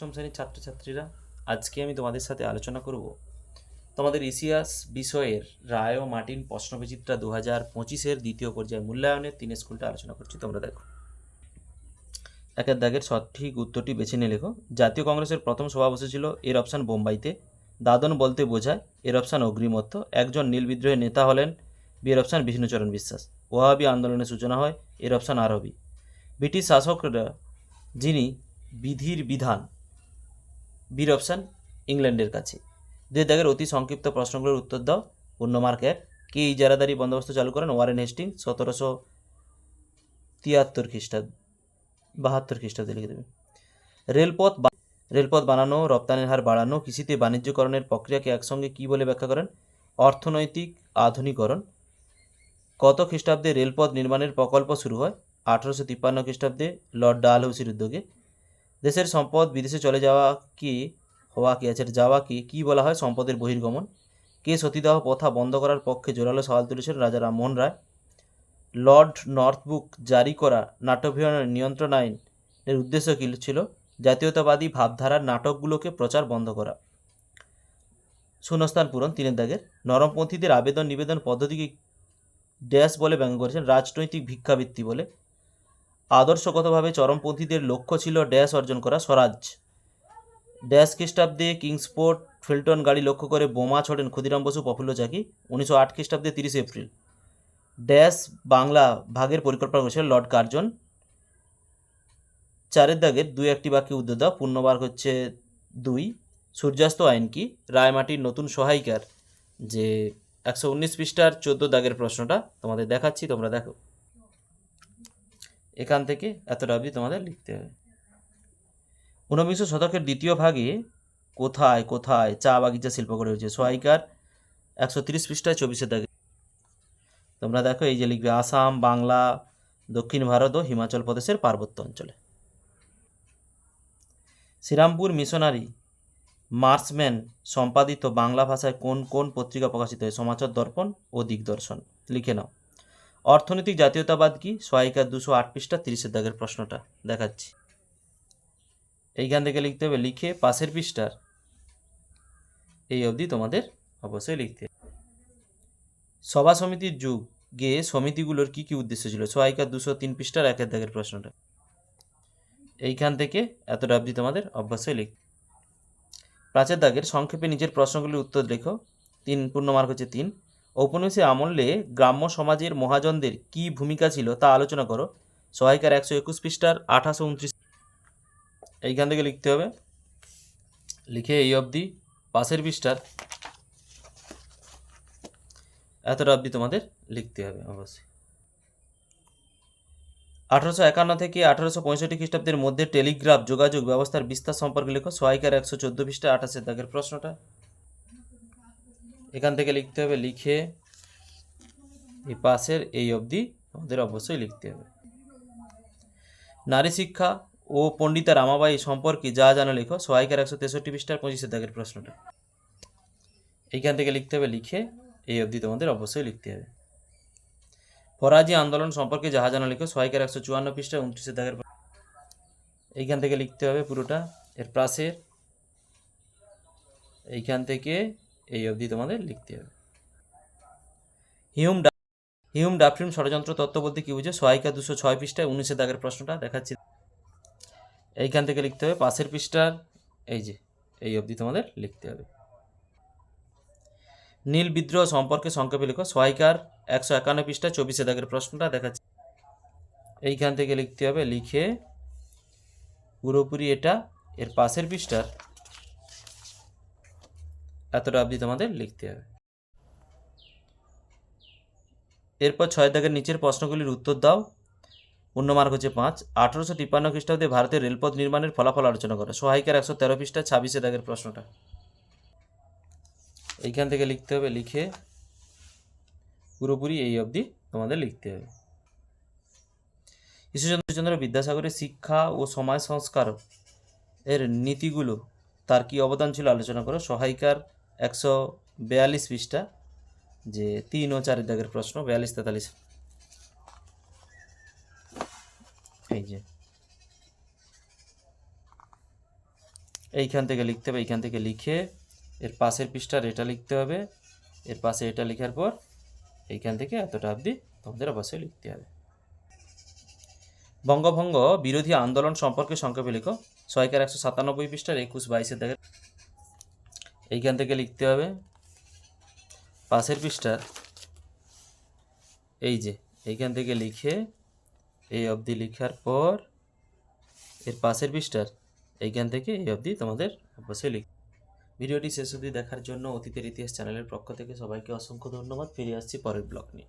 অষ্টম শ্রেণির ছাত্রছাত্রীরা, আজকে আমি তোমাদের সাথে আলোচনা করব তোমাদের ইতিহাস বিষয়ের রায় ও মার্টিন প্রশ্নবিচিত্রা দু হাজার পঁচিশের দ্বিতীয় পর্যায়ে মূল্যায়নের তিন স্কুলটা আলোচনা করছি। তোমরা দেখো। একের দাগের সঠিক উত্তরটি বেছে নিয়ে লেখো। জাতীয় কংগ্রেসের প্রথম সভা বসেছিল এর অপশান বোম্বাইতে। দাদন বলতে বোঝায় এর অপশান অগ্রিমত্ত একজন নীল বিদ্রোহী নেতা হলেন বিয়ের অপশান বিষ্ণুচরণ বিশ্বাস। ওয়াহাবি আন্দোলনের সূচনা হয় এর অপশান আরবি। ব্রিটিশ শাসকরা যিনি বিধির বিধান বীর অপশান, ইংল্যান্ডের কাছে। দুই দাগের অতি সংক্ষিপ্ত প্রশ্নগুলোর উত্তর দাও। পূর্ণ মার্ক এক কে ইজারাদারি বন্দোবস্ত চালু করেন ওয়ারেন হেস্টিং সতেরোশো তিয়াত্তর খ্রিস্টাব্দ, বাহাত্তর খ্রিস্টাব্দে লিখে দেবে। রেলপথ রেলপথ বানানো, রপ্তানির হার বাড়ানো, কৃষিতে বাণিজ্যকরণের প্রক্রিয়াকে একসঙ্গে কী বলে ব্যাখ্যা করেন? অর্থনৈতিক আধুনিকরণ। কত খ্রিস্টাব্দে রেলপথ নির্মাণের প্রকল্প শুরু হয়? আঠারোশো তিপ্পান্ন খ্রিস্টাব্দে লর্ড ডালহৌসির উদ্যোগে। দেশের সম্পদ বিদেশে চলে যাওয়া কি, হওয়া কি আছে যাওয়া কি, কী বলা হয় সম্পদের বহির্গমন? কে সতীদাহ প্রথা বন্ধ করার পক্ষে জোরালো সওয়াল তুলেছেন রাজা রামমোহন রায়? লর্ড নর্থবুক জারি করা নাট্যভিয়ানের নিয়ন্ত্রণ আইন এর উদ্দেশ্য কী ছিল? জাতীয়তাবাদী ভাবধারার নাটকগুলোকে প্রচার বন্ধ করা। শূন্যস্থান পূরণ, তিনের দাগের। নরমপন্থীদের আবেদন নিবেদন পদ্ধতিকে ড্যাশ বলে ব্যঙ্গ করেছেন রাজনৈতিক ভিক্ষাবৃত্তি বলে। আদর্শগতভাবে চরমপন্থীদের লক্ষ্য ছিল ড্যাশ অর্জন করা স্বরাজ। ড্যাশ খ্রিস্টাব্দে কিংসপোর্ট ফিল্টন গাড়ি লক্ষ্য করে বোমা ছড়েন ক্ষুদিরাম বসু প্রফুল্ল চাকি উনিশশো আট খ্রিস্টাব্দে তিরিশে এপ্রিল। ড্যাশ বাংলা ভাগের পরিকল্পনা করেছিল লর্ড কার্জন। চারের দাগের দুই একটি বাক্যে উদ্যোগ দাও পূর্ণবার হচ্ছে দুই, সূর্যাস্ত আইন কি? রায়মাটির নতুন সহায়িকার যে একশো উনিশ পৃষ্ঠার চোদ্দ দাগের প্রশ্নটা তোমাদের দেখাচ্ছি, তোমরা দেখো। এখান থেকে এতটা অবধি তোমাদের লিখতে হবে। ঊনবিংশ শতকের দ্বিতীয় ভাগে কোথায় কোথায় চা বাগিচা শিল্প গড়ে উঠেছে? সহায়িকার একশো তিরিশ পৃষ্ঠায় চব্বিশে দাগে। তোমরা দেখো, এই যে লিখবে, আসাম, বাংলা, দক্ষিণ ভারত ও হিমাচল প্রদেশের পার্বত্য অঞ্চলে। শ্রীরামপুর মিশনারি মার্সম্যান সম্পাদিত বাংলা ভাষায় কোন কোন পত্রিকা প্রকাশিত হয়? সমাচার দর্পণ ও দিগদর্শন। লিখে নাও। অর্থনৈতিক জাতীয়তাবাদ কি? সহায়িকার দুশো আট পৃষ্ঠা তিরিশের দাগের প্রশ্নটা দেখাচ্ছি। এইখান থেকে লিখতে হবে, লিখে পাশের পৃষ্ঠার এই অবধি তোমাদের অবশ্যই লিখতে সভা সমিতির যুগ যুগে সমিতিগুলোর কি কি উদ্দেশ্য ছিল? সহায়িকার দুশো তিন পৃষ্ঠার একের দাগের প্রশ্নটা। এইখান থেকে এতটা অবধি তোমাদের অবশ্যই লিখ প্রাচের দাগের সংক্ষেপে নিজের প্রশ্নগুলির উত্তর লেখো। তিন পূর্ণমার্ক হচ্ছে তিন। ঔপনিবেশিক আমলে গ্রাম্য সমাজের মহাজনদের কি ভূমিকা ছিল তা আলোচনা করো। সহায়িকার একশো একুশ পৃষ্ঠার আঠাশো উনত্রিশ। এইখান থেকে লিখতে হবে। লিখে এই অবধি পাশের পৃষ্ঠার এতটা অবধি তোমাদের লিখতে হবে অবশ্যই। আঠারোশো একান্ন থেকে আঠারোশো পঁয়ষট্টি খ্রিস্টাব্দের মধ্যে টেলিগ্রাফ যোগাযোগ ব্যবস্থার বিস্তার সম্পর্কে লেখো। সহায়িকার একশো চোদ্দ পৃষ্ঠা আঠাশের দাগের প্রশ্নটা। এখান থেকে লিখতে হবে, লিখে এই পাশের এই অবধি আমাদের অবশ্যই লিখতে হবে। নারী শিক্ষা ও পণ্ডিতা রামাবাই সম্পর্কে যা জানা লেখো, সহায়িকার একশো তেষট্টি পৃষ্ঠার পঁচিশের দাগের প্রশ্নটা। এইখান থেকে লিখতে হবে, লিখে এই অবধি তোমাদের অবশ্যই লিখতে হবে। ফরাজি আন্দোলন সম্পর্কে যাহা জানা লেখো, সহায়িকার একশো চুয়ান্ন পৃষ্ঠা উনত্রিশের দাগের এইখান থেকে লিখতে হবে পুরোটা, এর পাশের এইখান থেকে এই অবধি তোমাদের লিখতে হবে। হিউম হিউম ডাফ্রিম ষড়যন্ত্র তত্ত্ব বলতে কি বুঝে? সহায়িকা দুশো ছয় পৃষ্ঠায় উনিশে দাগের প্রশ্নটা দেখাচ্ছি। এইখান থেকে লিখতে হবে, পাশের পৃষ্ঠার, এই যে, এই অবধি তোমাদের লিখতে হবে। নীল বিদ্রোহ সম্পর্কে সংক্ষেপে লেখো সহায়িকার একশো একান্ন পৃষ্ঠা চব্বিশে দাগের প্রশ্নটা দেখাচ্ছি। এইখান থেকে লিখতে হবে, লিখে পুরোপুরি এটা এর পাশের পৃষ্ঠার এতটা অবধি তোমাদের লিখতে হবে। এরপর ছয় দাগের নিচের প্রশ্নগুলির উত্তর দাও। পূর্ণমার্ক হচ্ছে পাঁচ। আঠারোশো তিপ্পান্ন খ্রিস্টাব্দে ভারতের রেলপথ নির্মাণের ফলাফল আলোচনা করো। সহায়িকার একশো তেরো পৃষ্ঠা, ছাব্বিশে দাগের প্রশ্নটা। এইখান থেকে লিখতে হবে, লিখে পুরোপুরি এই অবধি তোমাদের লিখতে হবে। ঈশ্বরচন্দ্র বিদ্যাসাগরের শিক্ষা ও সমাজ সংস্কার এর নীতিগুলো তার কি অবদান ছিল আলোচনা করো। সহায়িকার একশো বেয়াল্লিশ পৃষ্ঠা, যে তিন ও চারের দাগের প্রশ্ন, বিয়াল্লিশ, তেতাল্লিশ। এই যে। এইখান থেকে লিখতে হবে, এইখান থেকে লিখে এর পাশের পৃষ্ঠার এটা লিখতে হবে। এর পাশে এটা লেখার পর এইখান থেকে এতটা অবধি তোমাদের অবশ্যই লিখতে হবে। বঙ্গভঙ্গ বিরোধী আন্দোলন সম্পর্কে সংক্ষেপে লিখো। ছয়কার একশো সাতানব্বই পৃষ্ঠার একুশ বাইশে দেখে এইখান থেকে লিখতে হবে পাশের পৃষ্ঠার এই যে, এইখান থেকে লিখে এই অবধি লেখার পর এর পাশের পৃষ্ঠার এইখান থেকে এই অবধি তোমাদের অবশ্যই লিখ ভিডিওটি শেষ অবধি দেখার জন্য অতীতের ইতিহাস চ্যানেলের পক্ষ থেকে সবাইকে অসংখ্য ধন্যবাদ। ফিরে আসছি পরের ব্লগ নিয়ে।